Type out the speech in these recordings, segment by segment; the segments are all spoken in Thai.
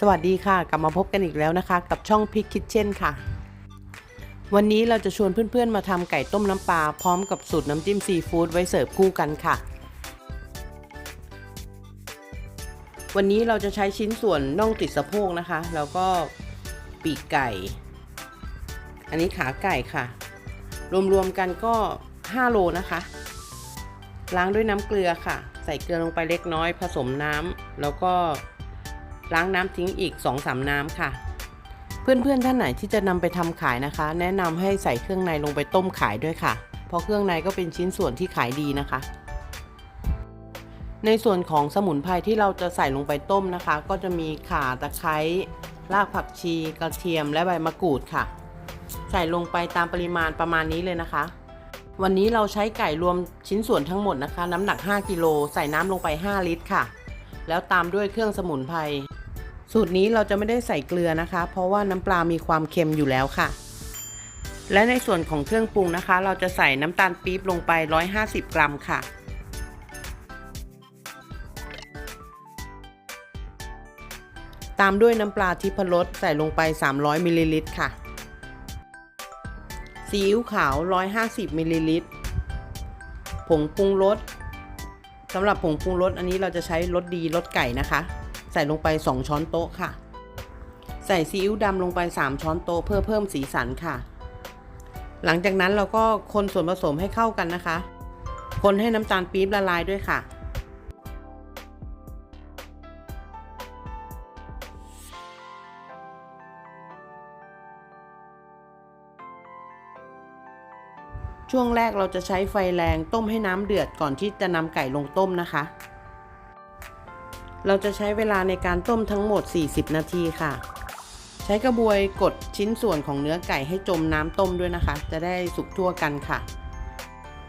สวัสดีค่ะ กลับมาพบกันอีกแล้วนะคะ กับช่องพิกคิ t เช่นค่ะ วันนี้เราจะชวนเพื่อนๆมาทำไก่ต้มน้ำปลาพร้อมกับสูตรน้ำจิ้มซีฟู้ดไว้เสิร์ฟคู่กันค่ะ วันนี้เราจะใช้ชิ้นส่วนน่องติดสะโพกนะคะ แล้วก็ปีกไก่ อันนี้ขาไก่ค่ะ รวมๆกันก็ 5 โลนะคะ ล้างด้วยน้ำเกลือค่ะ ใส่เกลือลงไปเล็กน้อย ผสมน้ำแล้วก็ ล้างน้ำทิ้งอีก 2-3 น้ำค่ะ เพื่อนๆท่านไหนที่จะนำไปทำขายนะคะ แนะนำให้ใส่เครื่องในลงไปต้มขายด้วยค่ะ เพราะเครื่องในก็เป็นชิ้นส่วนที่ขายดีนะคะ ในส่วนของสมุนไพรที่เราจะใส่ลงไปต้มนะคะ ก็จะมีข่าตะไคร้รากผักชีกระเทียมและใบมะกรูดค่ะ ใส่ลงไปตามปริมาณประมาณนี้เลยนะคะวันนี้เราใช้ไก่รวมชิ้นส่วนทั้งหมดนะคะ น้ำหนัก 5 กิโล ใส่น้ำลงไป 5 ลิตรค่ะ แล้วตามด้วยเครื่องสมุนไพรสูตรนี้เราจะไม่ได้ใส่เกลือนะคะ เพราะว่าน้ำปลามีความเค็มอยู่แล้วค่ะ และในส่วนของเครื่องปรุงนะคะ เราจะใส่น้ำตาลปี๊บลงไป 150 กรัมค่ะ ตามด้วยน้ำปลาทิพรสใส่ลงไป 300 มิลลิลิตรค่ะซีอิ๊วขาว 150 มิลลิลิตร ผงปรุงรส สำหรับผงปรุงรสอันนี้เราจะใช้รสดีรสไก่นะคะ ใส่ลงไป 2 ช้อนโต๊ะค่ะ ใส่ซีอิ๊วดำลงไป 3 ช้อนโต๊ะเพื่อเพิ่มสีสันค่ะ หลังจากนั้นเราก็คนส่วนผสมให้เข้ากันนะคะ คนให้น้ำตาลปี๊บละลายด้วยค่ะ ช่วงแรกเราจะใช้ไฟแรงต้มให้น้ำเดือดก่อนที่จะนำไก่ลงต้มนะคะ เราจะใช้เวลาในการต้มทั้งหมด 40 นาทีค่ะ ใช้กระบวยกดชิ้นส่วนของเนื้อไก่ให้จมน้ำต้มด้วยนะคะ จะได้สุกทั่วกันค่ะ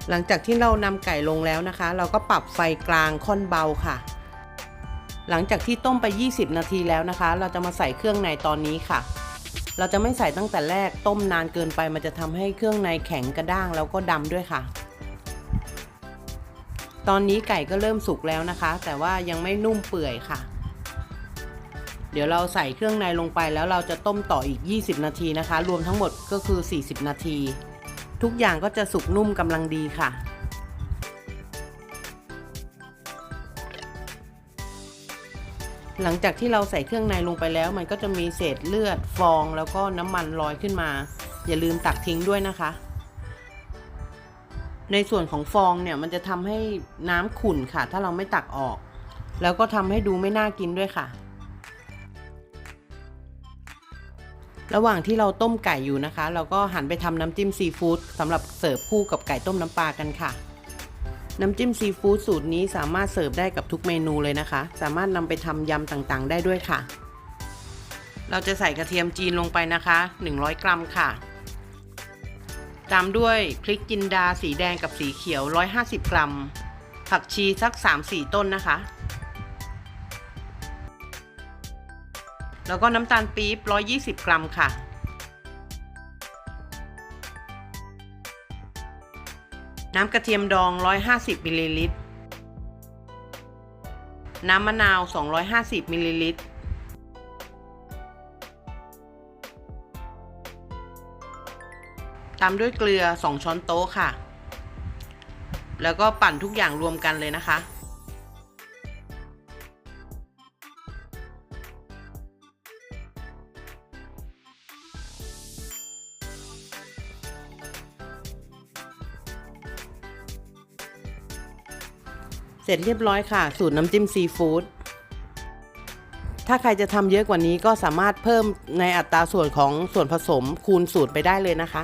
หลังจากที่เรานำไก่ลงแล้วนะคะ เราก็ปรับไฟกลางค่อนเบาค่ะ หลังจากที่ต้มไป 20 นาทีแล้วนะคะ เราจะมาใส่เครื่องในตอนนี้ค่ะ เราจะไม่ใส่ตั้งแต่แรกต้มนานเกินไป มันจะทำให้เครื่องในแข็งกระด้างแล้วก็ดำด้วยค่ะ ตอนนี้ไก่ก็เริ่มสุกแล้วนะคะ แต่ว่ายังไม่นุ่มเปื่อยค่ะ เดี๋ยวเราใส่เครื่องในลงไปแล้วเราจะต้มต่ออีก 20 นาทีนะคะ รวมทั้งหมดก็คือ 40 นาที ทุกอย่างก็จะสุกนุ่มกำลังดีค่ะ หลังจากที่เราใส่เครื่องในลงไปแล้ว มันก็จะมีเศษเลือดฟองแล้วก็น้ำมันลอยขึ้นมา อย่าลืมตักทิ้งด้วยนะคะ ในส่วนของฟองเนี่ยมันจะทำให้น้ำขุ่นค่ะ ถ้าเราไม่ตักออก แล้วก็ทำให้ดูไม่น่ากินด้วยค่ะ ระหว่างที่เราต้มไก่อยู่นะคะ เราก็หันไปทำน้ำจิ้มซีฟู้ดสำหรับเสิร์ฟคู่กับไก่ต้มน้ำปลากันค่ะ น้ำจิ้มซีฟู้ดสูตรนี้สามารถเสิร์ฟได้กับทุกเมนูเลยนะคะ สามารถนำไปทำยำต่างๆ ได้ด้วยค่ะ เราจะใส่กระเทียมจีนลงไปนะคะ 100 กรัมค่ะ ตามด้วยพริกจินดาสีแดงกับสีเขียว 150 กรัม ผักชีสัก 3-4 ต้นนะคะ แล้วก็น้ำตาลปี๊บ 120 กรัมค่ะ น้ำกระเทียมดอง 150มิลลิลิตร น้ำมะนาว 250มิลลิลิตร ตามด้วยเกลือ 2 ช้อนโต๊ะค่ะ แล้วก็ปั่นทุกอย่างรวมกันเลยนะคะ เสร็จเรียบร้อยค่ะ สูตรน้ำจิ้มซีฟู้ดถ้าใครจะทำเยอะกว่านี้ก็สามารถเพิ่มในอัตราส่วนของส่วนผสมคูณสูตรไปได้เลยนะคะ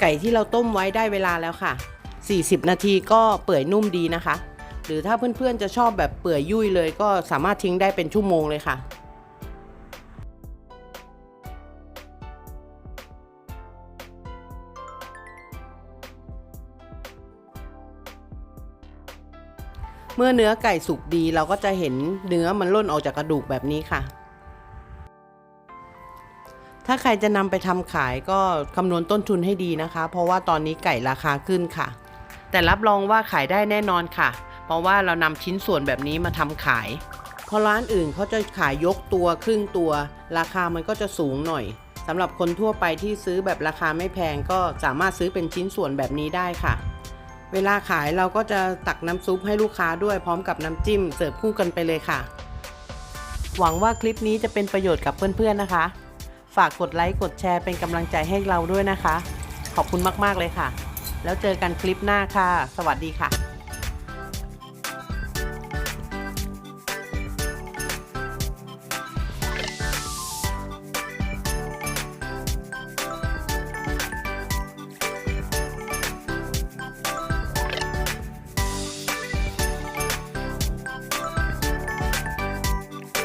ไก่ที่เราต้มไว้ได้เวลาแล้วค่ะ 40 นาทีก็เปื่อยนุ่มดีนะคะ หรือถ้าเพื่อนๆจะชอบแบบเปื่อยยุ่ยเลย ก็สามารถทิ้งได้เป็นชั่วโมงเลยค่ะ เมื่อเนื้อไก่สุกดีเราก็จะเห็นเนื้อมันล่นออกจากกระดูกแบบนี้ค่ะ ถ้าใครจะนำไปทำขายก็คำนวณต้นทุนให้ดีนะคะ เพราะว่าตอนนี้ไก่ราคาขึ้นค่ะ แต่รับรองว่าขายได้แน่นอนค่ะ เพราะว่าเรานำชิ้นส่วนแบบนี้มาทำขายพราะร้านอื่นเขาจะขายยกตัวครึ่งตัว ราคามันก็จะสูงหน่อยสำหรับคนทั่วไปที่ซื้อแบบราคาไม่แพงก็สามารถซื้อเป็นชิ้นส่วนแบบนี้ได้ค่ะ เวลาขายเราก็จะตักน้ำซุปให้ลูกค้าด้วยพร้อมกับน้ำจิ้มเสิร์ฟคู่กันไปเลยค่ะ หวังว่าคลิปนี้จะเป็นประโยชน์กับเพื่อนๆนะคะ ฝากกดไลค์กดแชร์เป็นกำลังใจให้เราด้วยนะคะ ขอบคุณมากๆเลยค่ะ แล้วเจอกันคลิปหน้าค่ะ สวัสดีค่ะ